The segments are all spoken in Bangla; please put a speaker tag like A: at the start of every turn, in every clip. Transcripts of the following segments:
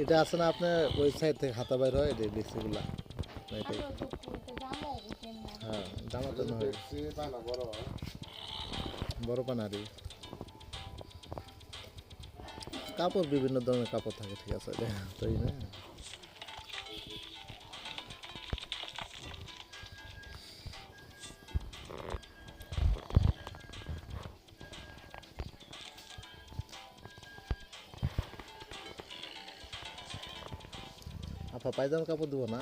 A: এটা আছে না আপনার ওই সাইড থেকে হাতা বাইর হয়, এটা হ্যাঁ
B: দেখছি গুলা বড়
A: পানারি। কাপড় বিভিন্ন ধরনের কাপড় থাকে, ঠিক আছে তাই না। আপা পায়জামা কাপড় দেবো না।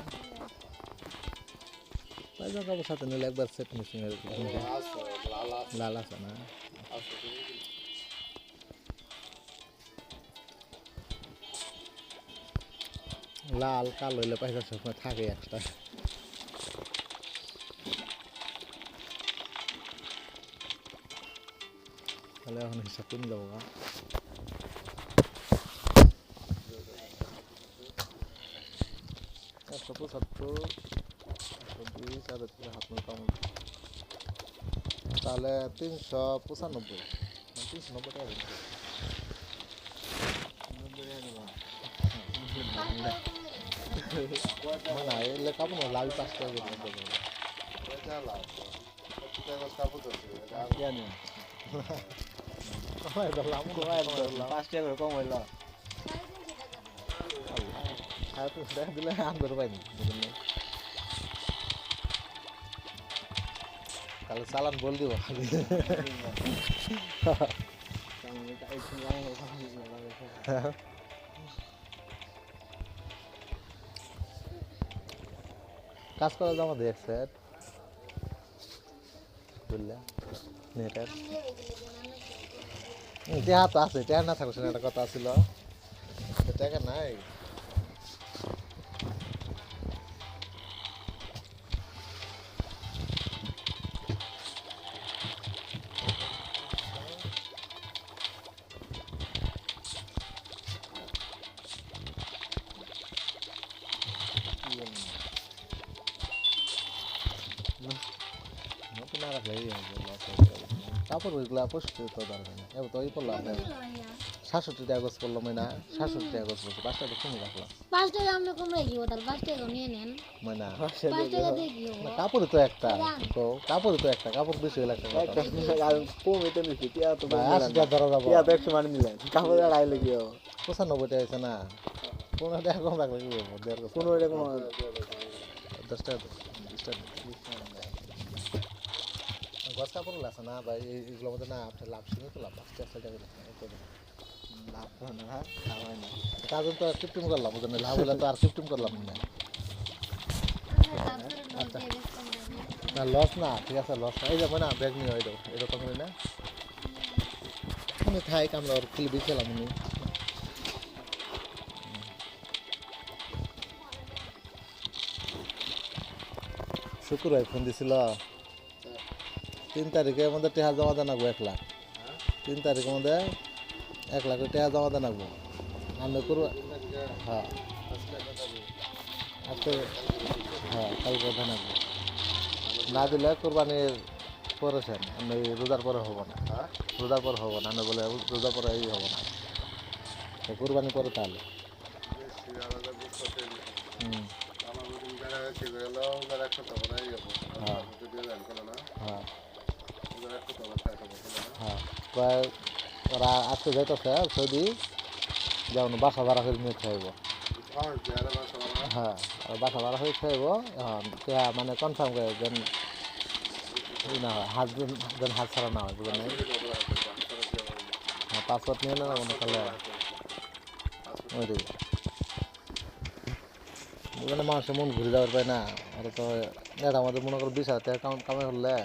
A: পায়জামা কাপড় সাথে নিলে একবার সেট মেশিন
B: লাল আছে
A: না? লাল কালো হইলে পয়সা সবসময় থাকে একটা। তাহলে এখন হিসাব করে দেবো একশো পঁচাত্তর একশো বিশ আর হচ্ছে হাত মতো কামড় তাহলে তিনশো পঁচানব্বই। না, তিনশো নব্বই টাকা দিচ্ছি। না এলে কাপড় লাল পাঁচ টাকা আর তো দেখা দিলে আন্দর পাইনি বুঝলেন না? তাহলে চালান, বল দিব। কাজ করা জমা দিয়ে এক সেট বুঝলে? আছে না থাকছে একটা কথা ছিল। টাকা নাই। যাবে। কাপড় ওইগুলা তো দরকার নেই এবার তো ওই পড়লাম সাতষট্টি টাকা গোছ করলাম না সাতষট্টি টাকা গোছ করছি পাঁচ টাকা কমে রাখলাম
C: কমে নিয়ে নেন
A: মানে? কাপড় তো একটা তো কাপড় তো একটা কাপড় বেশি একটা
D: কমে তো তো
A: ধরা যাব
D: তো একশো মানে নিলেন কাপড় আড়াইলে কি
A: পঁচানব্বই টাকা হয়েছে না পনেরো টাকা কম রাখলে কি
D: পনেরো টাকা
A: দশ টাকা দে, বিশ টাকা। গছ কাপড় আছে না ভাই এই- এগুলোর মধ্যে না আপনার লাভ শুনে তো লাভ ছয় টাকা করে লাভ
D: হয় না লাভ হয় না।
A: তার জন্য তো আর কৃত্রিম করলাম বুঝলেন? লাভ হলে তো আর কৃত্রিম করলাম না। না লস না ঠিক আছে লস না। এই যাব না ব্যাগ নিয়ে ওই দেবো এরকম না? আমি খাই আমরা ওর খুলে দিয়েছিলাম উনি শুক্রবার ফোন দিছিল। তিন তারিখে আমাদের টেহা জমা দেন এক লাখ। তিন তারিখের মধ্যে এক লাখ টেহা জমা দেন আমরা করব হ্যাঁ। আজকে হ্যাঁ কালকে ধান আসবে না দিলে কোরবানির পরে সেন আমি রোজার পরে হব না।
B: হ্যাঁ?
A: রোজার পরে হব না আমি বলে রোজার পরে এই হব না। কোরবানি পরে তাহলে। হুম।
B: আমার ওদিন যারা হয়েছে গেলো ওদের একশো টাকা নাই যাব
A: হ্যাঁ।
B: যদি জান কোনো না
A: হ্যাঁ
B: ওদের একশো টাকা ষাট টাকা কোনো না
A: প্রায় ওরা আজকে যাইতেছে সৌদি যেমন বাসা ভাড়া করে নিয়ে খাইব। হ্যাঁ বাসা ভাড়া। হয়ে খাইব। এখন মানে কনফার্ম করে যেন না হয় হাত যেন- হাত ছাড়া না হয় বুঝলেন? হ্যাঁ পাসপোর্ট নিয়ে মনে করলে ওই দিকে। মানে মানুষের মন ঘুরে যাওয়ার পায় না। আর তো এটা আমাদের মনে করো বিশ হাজার টাকা কাম- কামাই হলে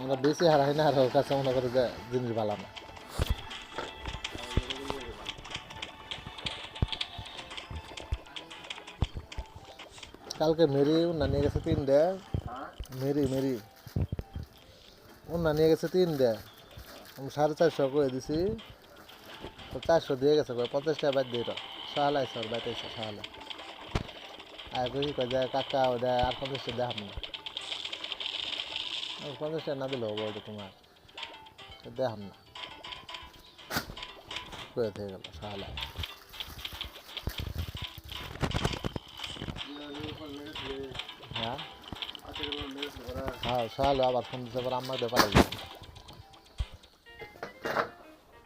A: আমরা বেশি হারাই না, আর ওর কাছে মনে করে যে জিনিস ভালো না। কালকে মেরি উন্না নিয়ে গেছে তিনটে। মেরি মেরি। উন্না নিয়ে গেছে তিনটে। আমি সাড়ে চারশো করে দিছি। চারশো দিয়ে গেছে কয়, পঞ্চাশ টাকা বাদ দিয়ে সহাল আইসে ওর বাড়িতে এসে আর কই কয় যে, কাকা ওটা আর পঞ্চাশ টাকা দেখাম না। পঞ্চাশ টাকা না দিলে হব ওটা তোমার দেখাম না করে থেকে গেল সহালে হ্যাঁ হ্যাঁ সহালে আবার ফোন দিতে পারে আমার ব্যাপার